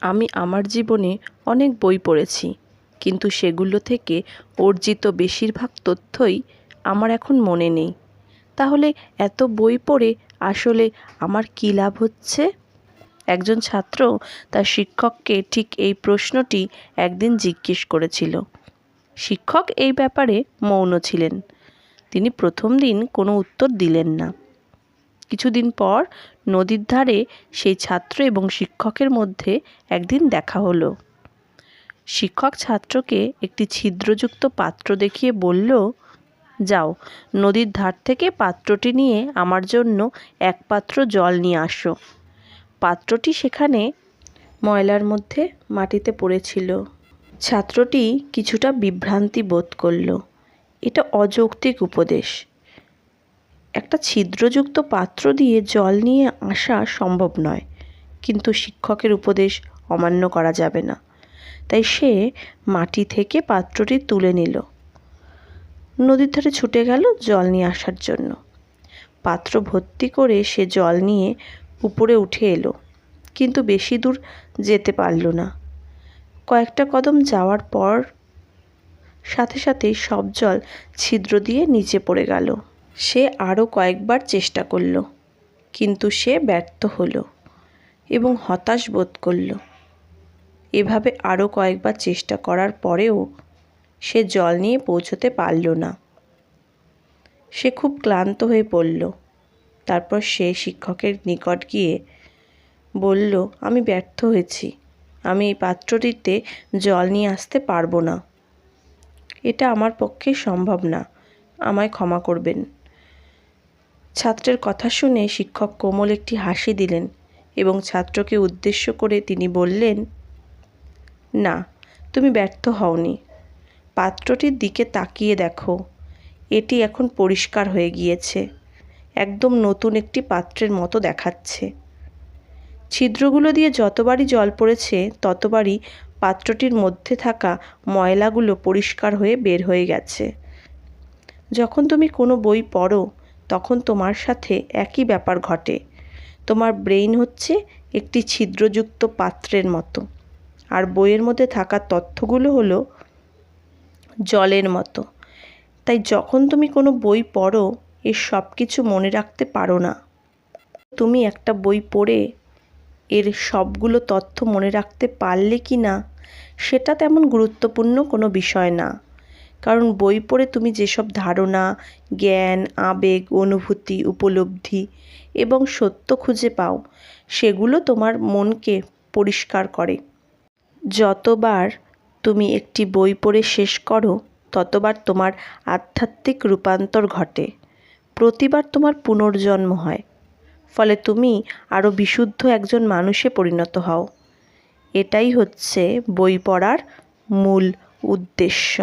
আমি আমার জীবনে অনেক বই পড়েছি, কিন্তু সেগুলো থেকে অর্জিত বেশিরভাগ তথ্যই আমার এখন মনে নেই। তাহলে এত বই পড়ে আসলে আমার কী লাভ হচ্ছে? একজন ছাত্র তার শিক্ষককে ঠিক এই প্রশ্নটি একদিন জিজ্ঞেস করেছিল। শিক্ষক এই ব্যাপারে মৌন ছিলেন। তিনি প্রথম দিন কোনো উত্তর দিলেন না। কিছুদিন পর নদীর ধারে সেই ছাত্র এবং শিক্ষকের মধ্যে একদিন দেখা হলো। শিক্ষক ছাত্রকে একটি ছিদ্রযুক্ত পাত্র দেখিয়ে বলল, যাও, নদীর ধার থেকে পাত্রটি নিয়ে আমার জন্য এক পাত্র জল নিয়ে আসো। পাত্রটি সেখানে ময়লার মধ্যে মাটিতে পড়েছিল। ছাত্রটি কিছুটা বিভ্রান্তি বোধ করল। এটা অযৌক্তিক উপদেশ। একটা ছিদ্রযুক্ত পাত্র দিয়ে জল নিয়ে আসা সম্ভব নয়। কিন্তু শিক্ষকের উপদেশ অমান্য করা যাবে না। তাই সে মাটি থেকে পাত্রটি তুলে নিল। নদীর ধারে ছুটে গেল জল নিয়ে আসার জন্য। পাত্র ভর্তি করে সে জল নিয়ে উপরে উঠে এলো, কিন্তু বেশি দূর যেতে পারল না। কয়েকটা কদম যাওয়ার পর সাথে সাথেই সব জল ছিদ্র দিয়ে নিচে পড়ে গেল। সে আরও কয়েকবার চেষ্টা করল, কিন্তু সে ব্যর্থ হলো এবং হতাশ বোধ করল। এভাবে আরও কয়েকবার চেষ্টা করার পরেও সে জল নিয়ে পৌঁছতে পারল না। সে খুব ক্লান্ত হয়ে পড়ল। তারপর সে শিক্ষকের নিকট গিয়ে বলল, আমি ব্যর্থ হয়েছি। আমি এই পাত্রটিতে জল নিয়ে আসতে পারব না। এটা আমার পক্ষে সম্ভব না। আমায় ক্ষমা করবেন। ছাত্রের কথা শুনে শিক্ষক কোমল একটি হাসি দিলেন এবং ছাত্রকে উদ্দেশ্য করে তিনি বললেন, না, তুমি ব্যর্থ হওনি। পাত্রটির দিকে তাকিয়ে দেখো। এটি এখন পরিষ্কার হয়ে গিয়েছে। একদম নতুন একটি পাত্রের মতো দেখাচ্ছে। ছিদ্রগুলো দিয়ে যতবারই জল পড়েছে, ততবারই পাত্রটির মধ্যে থাকা ময়লাগুলো পরিষ্কার হয়ে বের হয়ে গেছে। যখন তুমি কোনো বই পড়ো তখন তোমার সাথে একই ব্যাপার ঘটে। তোমার ব্রেইন হচ্ছে একটি ছিদ্রযুক্ত পাত্রের মতো। আর বইয়ের মধ্যে থাকা তথ্যগুলো হলো জলের মতো। তাই যখন তুমি কোনো বই পড়ো এর সব কিছু মনে রাখতে পারো না। তুমি একটা বই পড়ে, এর সবগুলো তথ্য মনে রাখতে পারলে কি না, সেটা তেমন গুরুত্বপূর্ণ কোনো বিষয় না। কারণ বই পড়ে তুমি যেসব ধারণা, জ্ঞান, আবেগ, অনুভূতি, উপলব্ধি এবং সত্য খুঁজে পাও, সেগুলো তোমার মনকে পরিষ্কার করে। যতবার তুমি একটি বই পড়ে শেষ করো, ততবার তোমার আধ্যাত্মিক রূপান্তর ঘটে। প্রতিবার তোমার পুনর্জন্ম হয়। ফলে তুমি আরও বিশুদ্ধ একজন মানুষে পরিণত হও। এটাই হচ্ছে বই পড়ার মূল উদ্দেশ্য।